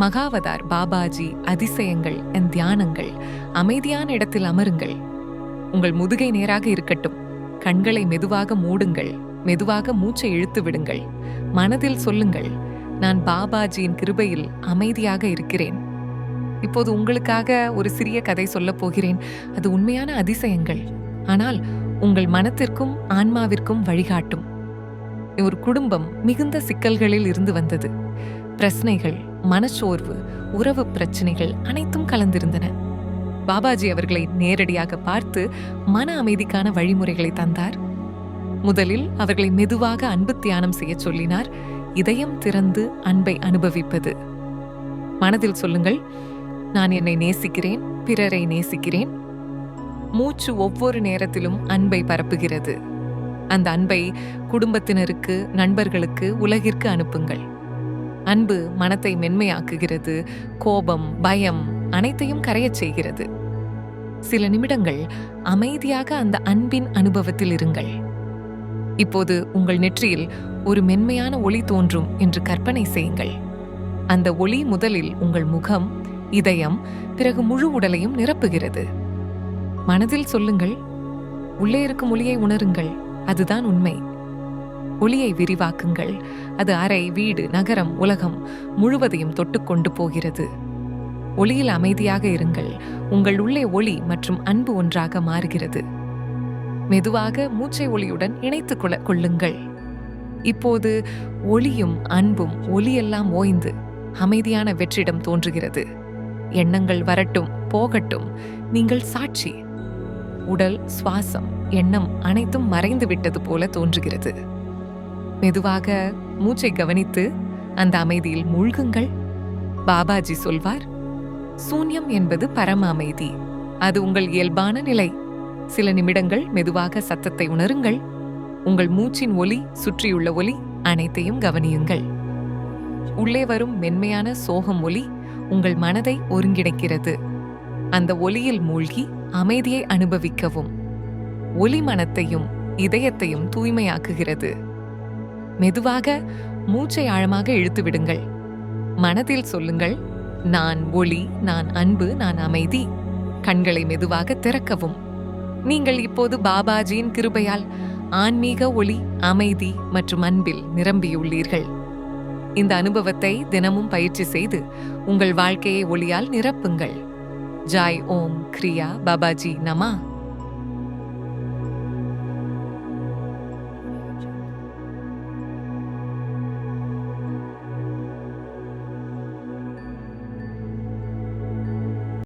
மகாவதார் பாபாஜி அதிசயங்கள் என் தியானங்கள் அமைதியான இடத்தில் அமருங்கள். உங்கள் முதுகை நேராக இருக்கட்டும். கண்களை மெதுவாக மூடுங்கள். மெதுவாக மூச்சை இழுத்து விடுங்கள். மனதில் சொல்லுங்கள் நான் பாபாஜியின் கிருபையில் அமைதியாக இருக்கிறேன். இப்போது உங்களுக்காக ஒரு சிறிய கதை சொல்லப் போகிறேன். அது உண்மையான அதிசயங்கள். ஆனால் உங்கள் மனத்திற்கும் ஆன்மாவிற்கும் வழிகாட்டும். ஒரு குடும்பம் மிகுந்த சிக்கல்களில் இருந்து வந்தது. பிரச்சனைகள் மனச்சோர்வு உறவு பிரச்சனைகள் அனைத்தும் கலந்திருந்தன. பாபாஜி அவர்களை நேரடியாக பார்த்து மன அமைதிக்கான வழிமுறைகளை தந்தார். முதலில் அவர்களை மெதுவாக அன்பு தியானம் செய்ய சொல்லினார். இதயம் திறந்து அன்பை அனுபவிப்பது. மனதில் சொல்லுங்கள் நான் என்னை நேசிக்கிறேன் பிறரை நேசிக்கிறேன். மூச்சு ஒவ்வொரு நேரத்திலும் அன்பை பரப்புகிறது. அந்த அன்பை குடும்பத்தினருக்கு நண்பர்களுக்கு உலகிற்கு அனுப்புங்கள். அன்பு மனத்தை மென்மையாக்குகிறது கோபம் பயம் அனைத்தையும் கரையச் செய்கிறது. சில நிமிடங்கள் அமைதியாக அந்த அன்பின் அனுபவத்தில் இருங்கள். இப்போது உங்கள் நெற்றியில் ஒரு மென்மையான ஒளி தோன்றும் என்று கற்பனை செய்யுங்கள். அந்த ஒளி முதலில் உங்கள் முகம் இதயம் பிறகு முழு உடலையும் நிரப்புகிறது. மனதில் சொல்லுங்கள் உள்ளே இருக்கும் ஒளியை உணருங்கள் அதுதான் உண்மை. ஒளியை விரிவாக்குங்கள். அது அறை வீடு நகரம் உலகம் முழுவதையும் தொட்டுக்கொண்டு போகிறது. ஒளியில் அமைதியாக இருங்கள். உங்கள் உள்ளே ஒளி மற்றும் அன்பு ஒன்றாக மாறுகிறது. மெதுவாக மூச்சை ஒளியுடன் இணைத்துக் கொள்ள கொள்ளுங்கள். இப்போது ஒளியும் அன்பும் ஒளியெல்லாம் ஓய்ந்து அமைதியான வெற்றிடம் தோன்றுகிறது. எண்ணங்கள் வரட்டும் போகட்டும். நீங்கள் சாட்சி. உடல் சுவாசம் எண்ணம் அனைத்தும் மறைந்து விட்டது போல தோன்றுகிறது. மெதுவாக மூச்சை கவனித்து அந்த அமைதியில் மூழ்குங்கள். பாபாஜி சொல்வார் சூன்யம் என்பது பரம அமைதி. அது உங்கள் இயல்பான நிலை. சில நிமிடங்கள் மெதுவாக சத்தத்தை உணருங்கள். உங்கள் மூச்சின் ஒலி சுற்றியுள்ள ஒலி அனைத்தையும் கவனியுங்கள். உள்ளே வரும் மென்மையான சோகம் ஒலி உங்கள் மனதை ஒருங்கிணைக்கிறது. அந்த ஒலியில் மூழ்கி அமைதியை அனுபவிக்கவும். ஒலி மனத்தையும் இதயத்தையும் தூய்மையாக்குகிறது. மெதுவாக மூச்சை ஆழமாக இழுத்து விடுங்கள். மனதில் சொல்லுங்கள் நான் ஒளி நான் அன்பு நான் அமைதி. கண்களை மெதுவாக திறக்கவும். நீங்கள் இப்போது பாபாஜியின் கிருபையால் ஆன்மீக ஒளி அமைதி மற்றும் அன்பில் நிரம்பியுள்ளீர்கள். இந்த அனுபவத்தை தினமும் பயிற்சி செய்து உங்கள் வாழ்க்கையை ஒளியால் நிரப்புங்கள். ஜாய் ஓம் கிரியா பாபாஜி நமா.